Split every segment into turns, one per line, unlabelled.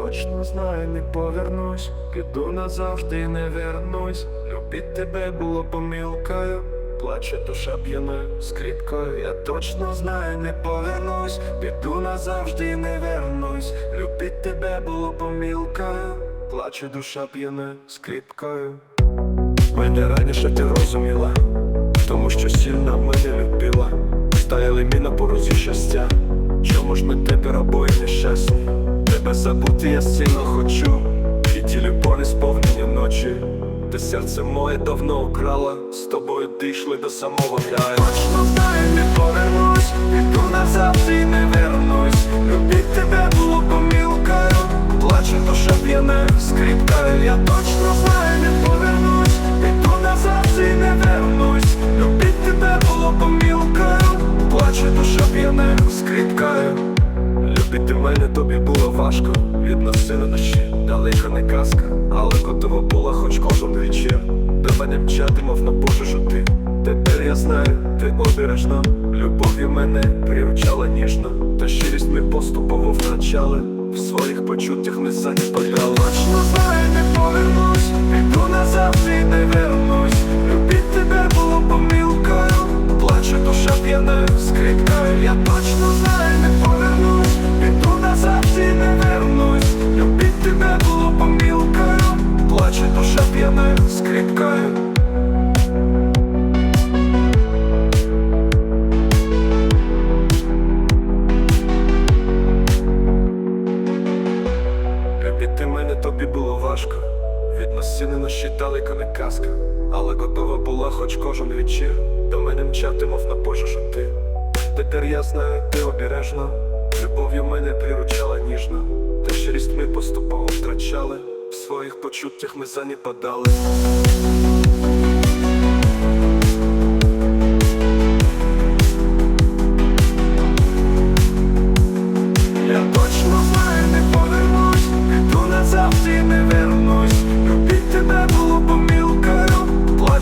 точно знаю, не повернусь, піду назавжди і не вернусь. Любить тебе було помилкою, плаче душа п'яна скрипкою. Я точно знаю, не повернусь, піду назавжди і не вернусь. Любить тебе було помилкою, плаче душа п'яна скрипкою. Мене раніше ти розуміла, тому що сильно мене любила. Стояли ми на порозі щастя. Чому ж ми тепер обоє нещасні? Забути я сильно хочу. І ті любові сповнення ночі. Ти серце моє давно украла, з тобою дійшли до самого краю. Точно знаю, не повернусь, іду назад і не вернусь. Любить тебе було помилкою, плаче душа п'яне скрипкою. Я точно знаю, Любити мене тобі було важко Відноси на ночі, далека не казка. Але готова була хоч кожен вечір. До мене мчати, мов на пожежу ти Тепер я знаю, ти обережно. Любов'ю мене приручала ніжно. Та щирість ми поступово втрачали. В своїх почуттях ми занепадали Точно знаю, не повернусь. Піду назавжди і не вернусь. Любить тебе було помилкою. Плаче душа п'яна скрипкою. Я точно знаю, не повернусь важко. Від нас далеко не казка. Але готова була хоч кожен вечір. До мене мчати, мов на пожежу ти. Тепер я знаю, ти обережна, Любов'ю мене приручала ніжна, Та щирість ми поступово втрачали. В своїх почуттях ми занепадали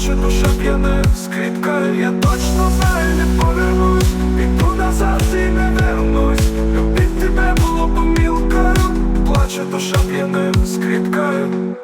наче душа п'яне скрипка, я точно знаю, не повернусь, піду назад і не вернусь. Любить тебе було помілкою, плаче душа п'яне скрипкою